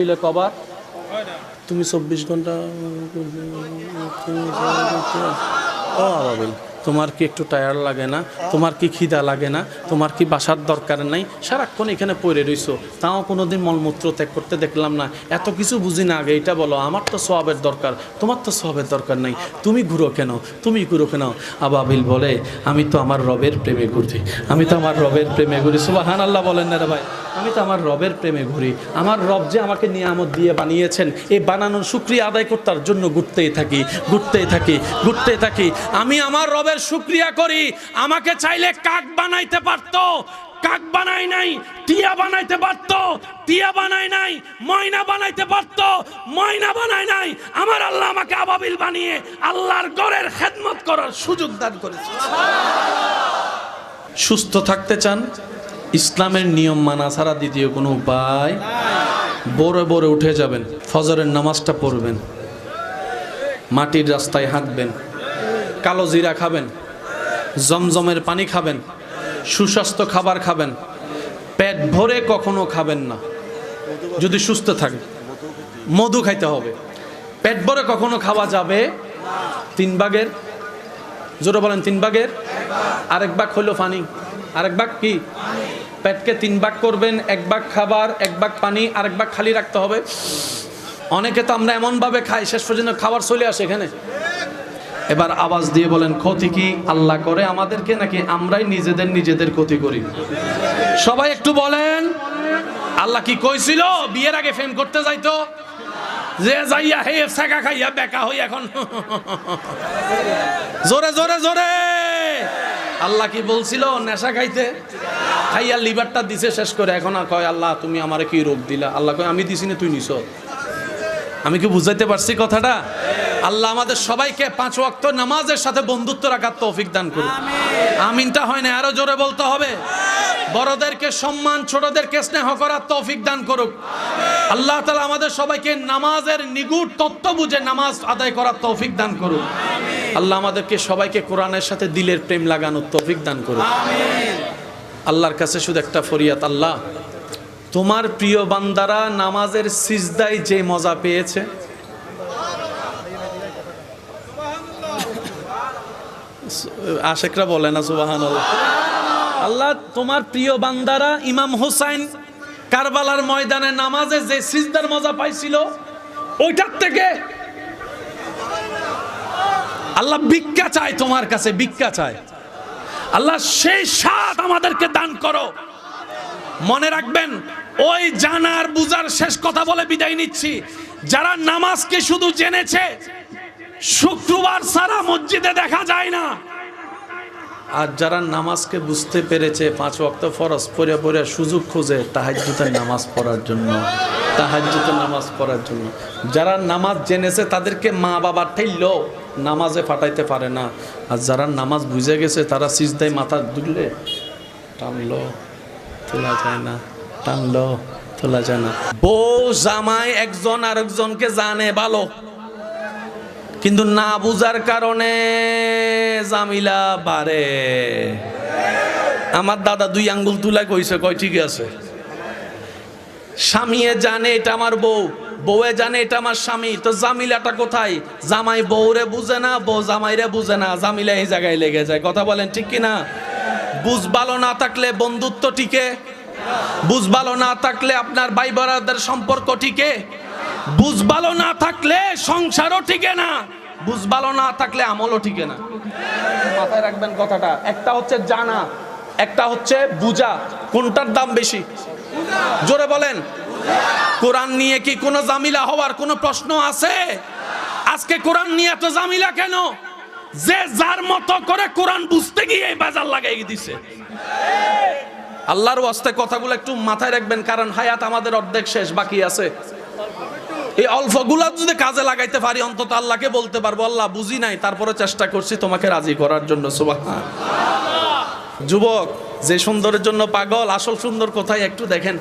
দিলে কবার? তুমি চব্বিশ ঘণ্টা ও আবাবিল তোমার কি একটু টায়ার লাগে না? তোমার কি খিদা লাগে না? তোমার কি বাসার দরকার নাই? সারাক্ষণ এখানে পড়ে রইছো। তাও কোনোদিন মলমূত্র ত্যাগ করতে দেখলাম না। এত কিছু বুঝি না আগে এটা বলো আমার তো সবের দরকার। তোমার তো সবের দরকার নাই। তুমি ঘুরো কেন? তুমি ঘুরো কেন? আবাবিল বলে আমি তো আমার রবের প্রেমে ঘুরি আমি তো আমার রবের প্রেমে ঘুরি সুবাহান আল্লাহ বলেন না রে ভাই। আমি তো আমার রবের প্রেমে ঘুরি। আমার রব যে আমাকে নিয়ামত দিয়ে বানিয়েছেন এই বানানোর শুক্রিয়া আদায় করতার জন্য ঘুরতেই থাকি ঘুরতেই থাকি ঘুরতেই থাকি। আমি আমার রবের শুক্রিয়া করি। আমাকে চাইলে কাক বানাইতে পারতো, কাক বানাই নাই, টিয়া বানাইতে পারত, টিয়া বানাই নাই, ময়না বানাইতে পারত, ময়না বানাই নাই। আমার আল্লাহ আমাকে আবাবিল বানিয়ে আল্লাহর গড়ের খেদমত করার সুযোগ দান করেছে। সুস্থ থাকতে চান? ইসলামের নিয়ম মানা ছাড়া দ্বিতীয় কোনো উপায় বড়ে বড়ে উঠে যাবেন, ফজরের নামাজটা পড়বেন, মাটির রাস্তায় হাঁটবেন, কালো জিরা খাবেন, জমজমের পানি খাবেন, সুস্বাস্থ্য খাবার খাবেন, পেট ভরে কখনো খাবেন না। যদি সুস্থ থাকে মধু খাইতে হবে। পেট ভরে কখনো খাওয়া যাবে তিন ভাগের, জোরে বলেন তিন ভাগের। আরেক ভাগ হলো পানি। আরেক ভাগ কি? পেটকে তিন ভাগ করবেন, এক ভাগ খাবার, এক ভাগ পানি, আরেক ভাগ খালি রাখতে হবে। অনেকে তো আমরা এমনভাবে খাই, শেষ পর্যন্ত খাবার চলে আসে এখানে। এবার আওয়াজ দিয়ে বলেন, ক্ষতি কি আল্লাহ করে আমাদেরকে নাকি আমরাই নিজেদের নিজেদের ক্ষতি করি? সবাই একটু বলেন, আল্লাহ কি কইছিল? বিয়ের আগে ফেম করতে যাইতো? যে যাইয়া হে সেকা খাইয়া বেকা হই এখন। জোরে জোরে জোরে! আল্লাহ কি বলছিল, নেশা খাইতে? খাইয়া লিভারটা দিছে শেষ করে। এখন আর কয়, আল্লাহ, তুমি আমার কি রোগ দিলা? আল্লাহ কয়, আমি দিছি না, তুই নিছ। আমি কি বুঝাইতে পারছি কথাটা? আল্লাহ আমাদের সবাইকে পাঁচ ওয়াক্ত নামাজের সাথে বন্ধুত্ব রাখার তৌফিক দান করুন আমিনটা হয় না, আরও জোরে বলতে হবে। বড়দেরকে সম্মান, ছোটদেরকে স্নেহ করার তৌফিক দান করুক। আল্লাহ তালা আমাদের সবাইকে নামাজের নিগুড় তত্ত্ব বুঝে নামাজ আদায় করার তৌফিক দান করুক। আল্লাহ আমাদেরকে সবাইকে কোরআনের সাথে দিলের প্রেম লাগানোর তৌফিক দান করুক। আল্লাহর কাছে শুধু একটা ফরিয়াত আল্লাহ, তোমার প্রিয় বান্দারা নামাজের সিজদায় যে মজা পেয়েছে। আশেকরা বলে না সুবাহান আল্লাহ, তোমার প্রিয় বান্দারা ইমাম হোসাইন কারবালার ময়দানে নামাজে যে সিজদার মজা পাইছিল, ওইটার থেকে আল্লাহ ভিক্ষা চায় তোমার কাছে, ভিক্ষা চায়। আল্লাহ সেই স্বাদ আমাদেরকে দান করো। মনে রাখবেন, ওই জানার বুজার শেষ কথা বলে বিদায় নিচ্ছি। যারা নামাজকে শুধু জেনেছে, শুক্রবার সারা মসজিদে দেখা যায় না। আর যারা নামাজকে বুঝতে পেরেছে, পাঁচ ওয়াক্ত ফরজ পড়ে পড়ে সুযোগ খোঁজে তাহাজ্জুদের নামাজ পড়ার জন্য। তাহাজ্জুদের নামাজ পড়ার জন্য। যারা নামাজ জেনেছে, তাদেরকে মা বাবার ঠেলল, নামাজে ফাটাইতে পারে না। আর যারা নামাজ বুঝে গেছে, তারা সিজদায় মাথা দুললে, টানলো, তোলা যায় না, টানলো, তোলা যায় না। বউ জামাই একজন আরেকজনকে জানে, ভালো। কিন্তু না বুঝার কারণে জামিলা বাড়ে। আমার দাদা দুই আঙ্গুল তুলা কইছে, কয় ঠিক আছে। স্বামীয়ে জানে এটা আমার বউ, বউয়ে জানে এটা আমার স্বামী, তো জামিলাটা কোথায়? জামাই বউরে বুঝে না, বউ জামাইরে বুঝে না, জামিলা এই জায়গায় লেগে যায়। কথা বলেন ঠিক কি না? বুঝ ভালো না থাকলে বন্ধুত্ব টিকে? বুঝ ভালো না থাকলে আপনার ভাই বোনাদের সম্পর্ক টিকে? বুঝ ভালো না থাকলে সংসারও টিকে না, বুঝ ভালো না থাকলে আমলও টিকে না। মাথায় রাখবেন কথাটা, একটা হচ্ছে জানা, একটা হচ্ছে বুঝা, কোনটার দাম বেশি? জোরে বলেন। কোরআন নিয়ে কি কোনো জামিলা হওয়ার কোনো প্রশ্ন আছে? আজকে কোরআন নিয়ে এত জামিলা কেন? যে যার মতো করে কোরআন বুঝতে গিয়ে বাজার লাগাই দিছে। আল্লাহর ওয়াস্তে কথাগুলো একটু মাথায় রাখবেন, কারণ হায়াত আমাদের অর্ধেক শেষ, বাকি আছে। এই অল্পগুলা যদি কাজে লাগাইতে পারি, অন্তত আল্লাহকে বলতে পারব, আল্লাহ, বুঝি নাই, তারপরে চেষ্টা করছি তোমাকে রাজি করার জন্য। যুবক, যে সুন্দরের জন্য পাগল, আসল সুন্দর কোথায় একটু দেখেন।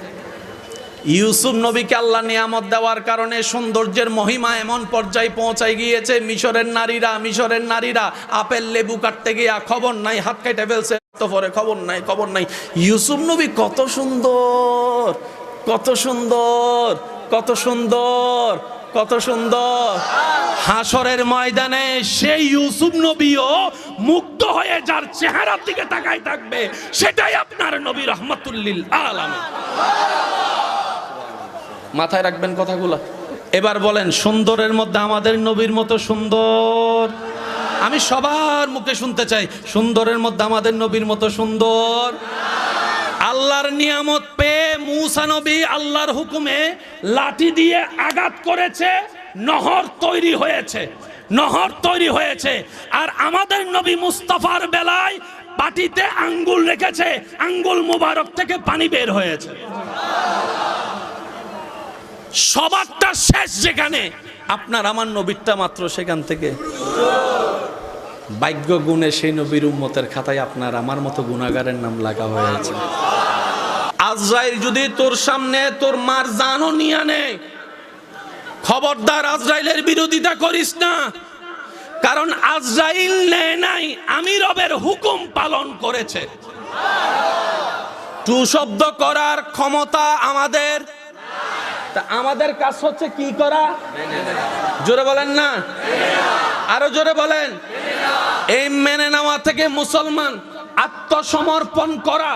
ইউসুফ নবীকে আল্লাহ নিয়ামত দেওয়ার কারণে সৌন্দর্যের মহিমা এমন পর্যায়ে পৌঁছায় গিয়েছে, মিশরের নারীরা মিশরের নারীরা, আপেল লেবু কাটতে গিয়া খবর নাই, হাত কেটে ফেলছে, তো পরে খবর নাই খবর নাই। ইউসুফ নবী কত সুন্দর কত সুন্দর কত সুন্দর কত সুন্দর। হাসরের ময়দানে সেই ইউসুফ নবীও মুক্ত হয়ে যার চেহারার দিকে তাকায় থাকবে, সেটাই আপনার নবী রহমতুল্লিল আলম মাথায় রাখবেন কথাগুলো। এবার বলেন, সুন্দরের মধ্যে আমাদের নবীর মতো সুন্দর? আমি সবার মুখে শুনতে চাই, সুন্দরের মধ্যে আমাদের নবীর মতো সুন্দর? আল্লাহর নিয়ামত পেয়ে মুসা নবী আল্লাহর হুকুমে লাঠি দিয়ে আঘাত করেছে, নহর তৈরি হয়েছে, নহর তৈরি হয়েছে। আর আমাদের নবী মুস্তাফার বেলায় পাটিতে আঙ্গুল রেখেছে, আঙ্গুল মুবারক থেকে পানি বের হয়েছে। সবারটা শেষ যেখানে, আপনার আমার নবীরটা মাত্র সেখান থেকে। ভাগ্য গুণে সেই নবীর উম্মতের খাতায় আপনার আমার মতো গুণাগারের নাম লাগা হয়েছে। আজরাইল যদি তোর সামনে তোর মার জানও নিয়ে নেয় খবরদার আজরাইলের বিরোধিতা করিস না। কারণ আজরাইল নেয় নাই, আমি রবের হুকুম পালন করেছে। টু শব্দ করার ক্ষমতা আমাদের। তা আমাদের কাজ হচ্ছে কি করা? জোরে বলেন না। আরও জোরে বলেন। এই মেনে নেওয়া থেকে মুসলমান আত্মসমর্পণ করা।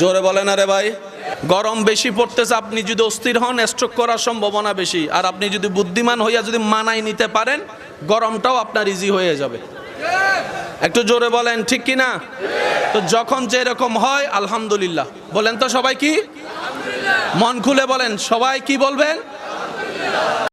জোরে বলেন, আরে ভাই। গরম বেশি পড়তেছে আপনি যদি অস্থির হন স্ট্রোক করার সম্ভাবনা বেশি। আর আপনি যদি বুদ্ধিমান হইয়া যদি মানাই নিতে পারেন, গরমটাও আপনার ইজি হয়ে যাবে। একটু জোরে বলেন, ঠিক কি না তো যখন যেরকম হয়, আলহামদুলিল্লাহ। বলেন তো সবাই কি? মন খুলে বলেন, সবাই কি বলবেন?